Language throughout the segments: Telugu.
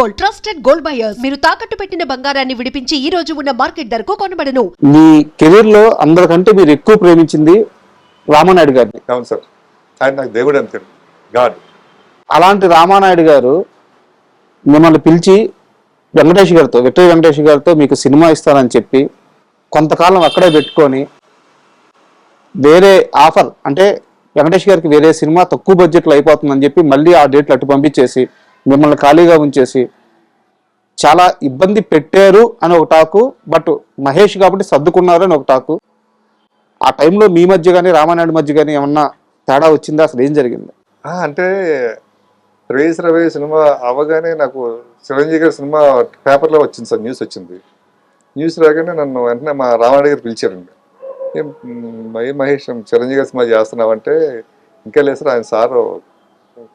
గోల్డ్ ట్రస్టెడ్ గోల్డ్ బయర్స్ మీరు తాకట్టు పెట్టిన బంగారాన్ని విడిపించి ఈ రోజు ఉన్న మార్కెట్ ధరకు కొనబడను. మీ కెరీర్లో అందరికంటే మీరు ఎక్కువ ప్రేమించింది రామానాయుడు గారిని. అవును సార్. ఆయన నాకు దేవుడు అంతే గాడ్. అలాంటి రామానాయుడు గారు మిమ్మల్ని పిలిచి వెంకటేష్ గారితో విక్టరీ వెంకటేష్ గారితో మీకు సినిమా ఇస్తానని చెప్పి కొంతకాలం అక్కడే పెట్టుకొని వేరే ఆఫర్ అంటే వెంకటేష్ గారికి వేరే సినిమా తక్కువ బడ్జెట్లో అయిపోతుందని చెప్పి మళ్ళీ ఆ డేట్లు అటు పంపించేసి మిమ్మల్ని ఖాళీగా ఉంచేసి చాలా ఇబ్బంది పెట్టారు అని ఒక టాకు బట్ మహేష్ కాబట్టి సర్దుకున్నారు అని ఒక టాకు. ఆ టైంలో మీ మధ్య కానీ రామానాయుడు మధ్య కానీ ఏమన్నా తేడా వచ్చిందా? అసలు ఏం జరిగింది? అంటే రేస్ రవి సినిమా అవగానే నాకు చిరంజీవి గారి సినిమా పేపర్లో వచ్చింది సార్ న్యూస్ వచ్చింది. న్యూస్ రాగానే నన్ను వెంటనే మా రామారెడ్డి గారు పిలిచారండి. ఏం మహేష్ చిరంజీవి గారి సినిమా చేస్తున్నావంటే ఇంకా లేదు సార్ ఆయన సార్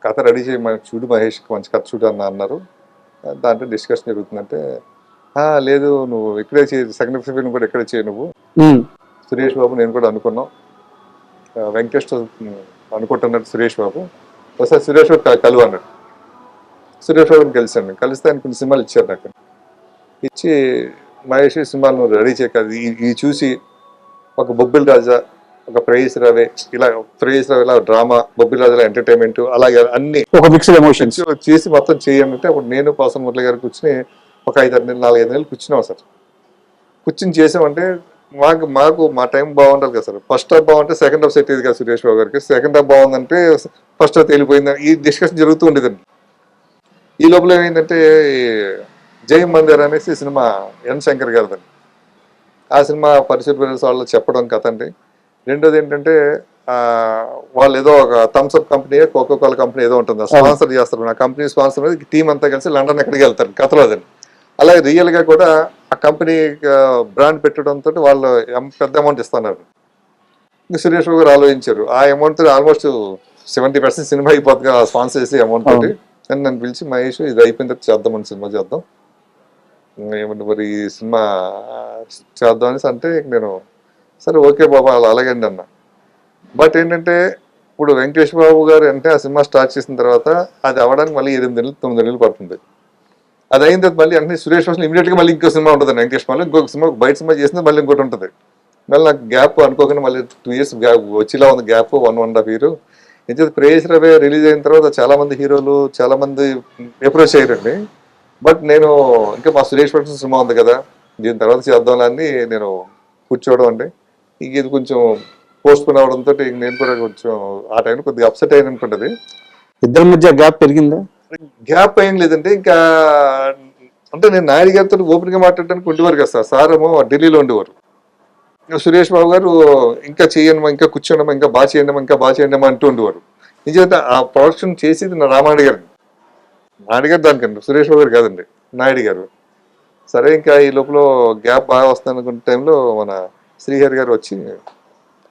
కథ రెడీ చేయి చూడు మహేష్ మంచి కథ చూడు అన్న అన్నారు. దాంట్లో డిస్కషన్ జరుగుతుందంటే "ఆ, లేదు నువ్వు ఇక్కడే చేయి సెకండ్ ఫిల్మ్ కూడా ఇక్కడే చేయి నువ్వు? సురేష్ బాబు నేను కూడా అనుకున్నాం. ఆ, వెంకటేష్ అనుకుంటున్నాడు సురేష్ బాబు. ఒకసారి సురేష్ బాబు కలువు అన్నాడు. సురేష్ బాబుని కలిశాను. కలిస్తే ఆయన కొన్ని సినిమాలు ఇచ్చారు నాకు. ఇచ్చి మహేష్ సినిమాలు రెడీ చేయక ఈ చూసి ఒక బొబ్బిల్ రాజా ఒక ప్రేయస్ రవే ఇలా ప్రేయస్ రవి ఇలా డ్రామా బొబ్బిల్ రాజా ఎంటర్టైన్మెంట్ అలాగే అన్ని. ఒక మిక్స్డ్ ఎమోషన్స్. చేసి మొత్తం చేయాలంటే అప్పుడు నేను పాసం మురళి గారు కూర్చుని ఒక ఐదు ఆరు నెలలు నాలుగు ఐదు నెలలు కూర్చున్నాం సార్. కూర్చుని చేసామంటే మాకు మాకు మా టైం బాగుండాలి కదా సార్. ఫస్ట్ హాఫ్ బాగుంటే సెకండ్ హాఫ్ సెట్ అయ్యేది కదా సురేష్ బాబు గారికి. సెకండ్ హాఫ్ బాగుందంటే ఫస్ట్ హాఫ్ తేలిపోయింది. ఈ డిస్కషన్ జరుగుతూ ఉండేదండి. ఈ లోపల ఏమైందంటే జై మందిర్ అనేసి సినిమా ఎన్ శంకర్ గారిదండి. ఆ సినిమా పరిశుభ్ర వాళ్ళు చెప్పడం కథ అండి. రెండోది ఏంటంటే ఆ, వాళ్ళు ఏదో ఒక Thums Up company Coca Cola company ఏదో ఉంటుంది స్పాన్సర్ చేస్తారు. ఆ కంపెనీ స్పాన్సర్ టీం అంతా కలిసి లండన్ ఎక్కడికి వెళ్తారు కథలో అదండి అలాగే రియల్గా కూడా ఆ కంపెనీ బ్రాండ్ పెట్టడంతో వాళ్ళు పెద్ద అమౌంట్ ఇస్తున్నారు. ఇంకా సురేష్ గారు ఆలోచించారు. ఆ amount almost seventy percent cinema అయిపోతుంది స్పాన్సర్ చేసే అమౌంట్ తోటి. అని నన్ను పిలిచి మహేష్ ఇది అయిపోయిన తర్వాత చేద్దామని సినిమా చేద్దాం. ఏమంటే మరి ఈ సినిమా చేద్దాం అనేసి అంటే నేను సరే ఓకే బాబా అలా అలాగండి అన్న. బట్ ఏంటంటే ఇప్పుడు వెంకటేష్ బాబు గారు అంటే ఆ సినిమా స్టార్ట్ చేసిన తర్వాత అది అవ్వడానికి మళ్ళీ ఎనిమిది నెలలు తొమ్మిది నెలలు పడుతుంది. అది అయిన తర్వాత మళ్ళీ అంటే సురేష్ వాసు ఇమీడియట్గా మళ్ళీ ఇంకో సినిమా ఉంటుంది వెంకటేష్ మళ్ళీ ఇంకొక సినిమా బయట సినిమా చేసిన మళ్ళీ ఇంకోటి ఉంటుంది. మళ్ళీ నాకు గ్యాప్ అనుకోకుండా మళ్ళీ టూ ఇయర్స్ గ్యాప్ వచ్చేలా ఉంది gap one one half year. నిజంగా ప్రేయస్ రవి రిలీజ్ అయిన తర్వాత చాలా మంది హీరోలు చాలా మంది అప్రోచ్ అయ్యారండి. బట్ నేను ఇంకా మా సురేష్ ప్రొడక్షన్ సినిమా ఉంది కదా దీని తర్వాత చేద్దాం అని నేను కూర్చోవడం అండి. ఇంక ఇది కొంచెం పోస్ట్ పోన్ అవడంతో నేను కూడా కొంచెం ఆ టైంలో కొద్దిగా అప్సెట్ అయిన అనుకుంటుంది. ఇద్దరి మధ్య గ్యాప్ పెరిగిందా? గ్యాప్ ఏం లేదంటే ఇంకా అంటే నేను నాయుడు గారితో ఓపెన్గా మాట్లాడడానికి ఉండేవారు కదా సార్. సార్ ఏమో ఢిల్లీలో ఉండేవారు. ఇంకా సురేష్ బాబు గారు ఇంకా చేయండి ఇంకా కూర్చోండమా ఇంకా బాగా చేయండి ఇంకా బాగా చేయండి అంటూ ఉండేవారు. నిజంగా ఆ ప్రొడక్షన్ చేసేది నా రామాయుడు గారు. నాయుడు గారు దానికండి. సురేష్ బాబు గారు కాదండి. నాయుడు గారు. సరే ఇంకా ఈ లోపల గ్యాప్ బాగా వస్తుంది అనుకున్న టైంలో మన శ్రీహరి గారు వచ్చి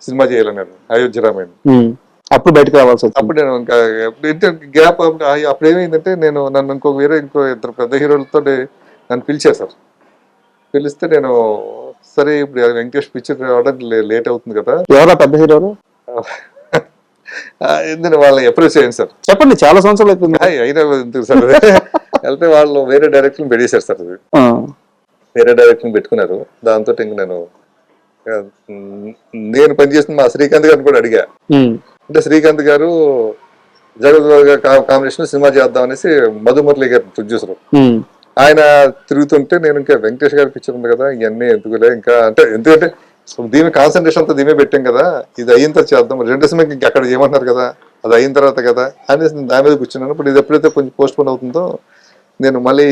సినిమా చేయాలన్నారు అయోధ్య రామాయణం. అప్పుడు బయటకు రావాల్సి వచ్చింది అప్పుడు నేను ఇంకా గ్యాప్ అప్పుడు ఏమైందంటే నేను నన్ను ఇంకో వేరే ఇంకో ఇద్దరు పెద్ద హీరోలతో నన్ను పిలిచారు సార్. పిలిస్తే నేను సరే ఇప్పుడు వెంకటేష్ పిక్చర్ రావడానికి లేట్ అవుతుంది కదా. ఎవరా పెద్ద హీరోలు? ఎందుకంటే వాళ్ళని అప్రోచ్ చేయండి సార్. చెప్పండి చాలా సంవత్సరాలు అయిపోయింది ఆ, అయినా ఎందుకు సార్? వెళ్తే వాళ్ళు వేరే డైరెక్టర్ పెట్టేశారు సార్. వేరే డైరెక్టర్ పెట్టుకున్నారు. దాంతో ఇంక నేను నేను పనిచేసిన మా శ్రీకాంత్ గారిని కూడా అడిగా. అంటే శ్రీకాంత్ గారు జగత్ కాంబినేషన్ సినిమా చేద్దాం అనేసి మధుమురళి గారు ప్రొడ్యూసర్ ఆయన తిరుగుతుంటే నేను ఇంకా వెంకటేష్ గారి పిక్చర్ ఉంది కదా ఇవన్నీ ఎందుకులే? ఇంకా అంటే ఎందుకంటే దీని కాన్సన్ట్రేషన్ అంతా దీమే పెట్టాం కదా ఇది అయిన తర్వాత చేద్దాం. రెండు సినిమాకి ఇంకా అక్కడ ఏమంటున్నారు కదా అది అయిన తర్వాత కదా అనేసి నేను దాని మీద కూర్చున్నాను. ఇప్పుడు ఇది ఎప్పుడైతే కొంచెం పోస్ట్ పోన్ అవుతుందో నేను మళ్ళీ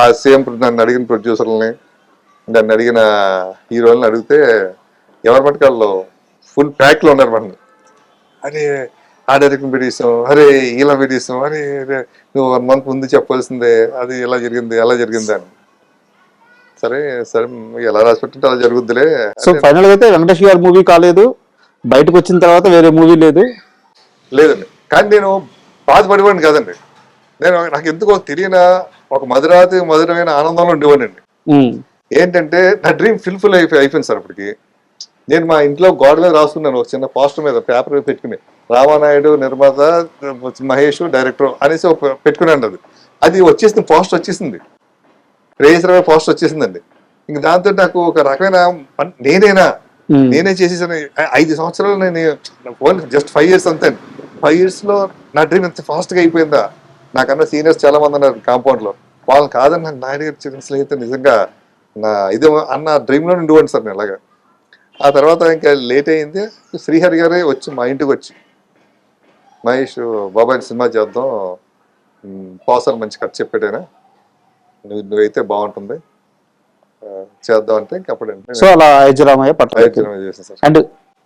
ఆ సేమ్ నన్ను అడిగిన ప్రొడ్యూసర్లని నన్ను అడిగిన హీరోలని అడిగితే ఎవరి మటుకు వాళ్ళు ఫుల్ ప్యాక్లో ఉన్నారు మన అరే ఆ డైరెక్టర్ పెట్టేసాం అరే ఇలా పెట్టేసాం అరే, నువ్వు వన్ మంత్ ముందు చెప్పాల్సిందే అది ఎలా జరిగింది ఎలా జరిగింది అని. సరే సరే ఎలా రాసి పెట్టింటే అలా జరుగుద్దిలే. సో ఫైనల్ అయితే వెంకటేష్ గారి మూవీ కాలేదు. బయటకు వచ్చిన తర్వాత వేరే మూవీ లేదు. లేదండి. కానీ నేను బాధపడేవాడిని కాదండి. నేను నాకు ఎందుకో తెలియని ఒక మధురాతి మధురమైన ఆనందంలో ఉండేవాడిని. ఏంటంటే నా డ్రీమ్ ఫుల్ఫిల్ అయిపోయి అయిపోయింది సార్ అప్పటికి. నేను మా ఇంట్లో గోడ మీద రాసుకున్నాను ఒక చిన్న పోస్టర్ మీద పేపర్ మీద పెట్టుకుని. రామానాయుడు నిర్మాత మహేష్ డైరెక్టర్ అనేసి ఒక పెట్టుకున్నాను అది. అది వచ్చేసింది పోస్ట్ వచ్చేసింది. రేసరమే పోస్ట్ వచ్చేసిందండి. ఇంక దాంతో నాకు ఒక రకమైన నేనేనా. నేనే చేసేసాను. ఐదు సంవత్సరాలు నేను ఓన్ జస్ట్ ఫైవ్ ఇయర్స్ అంతే. ఫైవ్ ఇయర్స్లో నా డ్రీమ్ ఎంత ఫాస్ట్గా అయిపోయిందా? నాకన్నా సీనియర్స్ చాలా మంది ఉన్నారు కాంపౌండ్లో వాళ్ళని కాదని నాకు నాయుడు గారు చెప్పిన స్నేహితులు నిజంగా నా ఇది అన్న డ్రీమ్లో ఉండివ్వండి సార్ నేను అలాగా. ఆ తర్వాత ఇంకా లేట్ అయింది. శ్రీహరి గారే వచ్చి మా ఇంటికి వచ్చి మహేష్ బాబాయ్ సినిమా చేద్దాం పాసర్ మంచి కథ చెప్పాడైనా? నువ్వు నువ్వైతే బాగుంటుంది. చేద్దాం అంటే ఇంక అప్పుడు సో అలా ఐజరామయ్య పట్ల ప్రయత్నం చేశాను సార్. అండ్